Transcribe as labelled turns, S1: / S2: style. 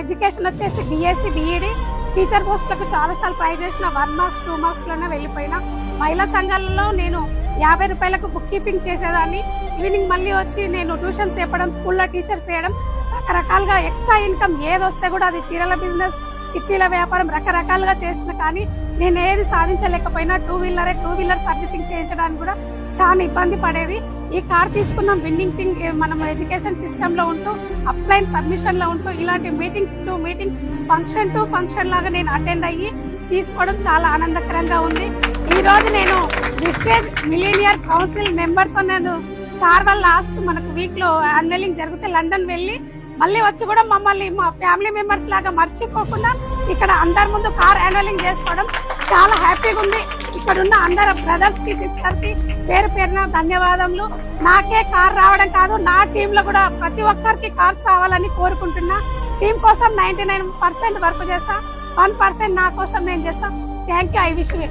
S1: Education వచ్చేసి BSc BEd teacher పోస్టులకు చాలాసార్లు ట్రై చేసిన వన్ మార్క్స్ టూ మార్క్స్లోనే వెళ్ళిపోయినా. మహిళా సంఘాలలో నేను యాభై రూపాయలకు బుక్ కీపింగ్ చేసేదాన్ని. ఈవినింగ్ మళ్ళీ వచ్చి నేను ట్యూషన్స్ చెప్పడం స్కూల్లో టీచర్స్ చేయడం రకరకాలుగా ఎక్స్ట్రా ఇన్కమ్ ఏది వస్తే కూడా అది చీరల బిజినెస్ చిట్టీల వ్యాపారం రకరకాలుగా చేసిన కానీ నేను ఏది సాధించలేకపోయినా టూ వీలరే టూ వీలర్ సర్వీసింగ్ చేయించడానికి కూడా చాలా ఇబ్బంది పడేది. ఈ కార్ తీసుకున్న విన్నింగ్ థింగ్ మనం ఎడ్యుకేషన్ సిస్టమ్లో ఉంటూ అప్లైన్ సబ్మిషన్లో ఉంటూ ఇలాంటి meetings to meeting function to function లాగా నేను అటెండ్ అయ్యి తీసుకోవడం చాలా ఆనందకరంగా ఉంది. ఈ రోజు నేను విస్టేజ్ మిలీనియర్ కౌన్సిల్ మెంబర్తో నేను సార్ వాళ్ళ లాస్ట్ మనకు వీక్లో అన్వెలింగ్ జరిగితే లండన్ వెళ్ళి మళ్ళీ వచ్చి కూడా మమ్మల్ని మా ఫ్యామిలీ మెంబర్స్ లాగా మర్చిపోకుండా ఇక్కడ అందరి ముందు కార్ యాన్యువలింగ్ చేసుకోవడం చాలా హ్యాపీగా ఉంది. ఇక్కడున్న అందరు బ్రదర్స్కి సిస్టర్కి పేరు పేరున ధన్యవాదములు. నాకే కార్ రావడం కాదు నా టీమ్లో కూడా ప్రతి ఒక్కరికి కార్స్ రావాలని కోరుకుంటున్నా. టీం కోసం నైన్టీ నైన్ పర్సెంట్ వర్క్ చేస్తా. వన్ పర్సెంట్ నా కోసం నేను చేస్తా. Thank you I wish you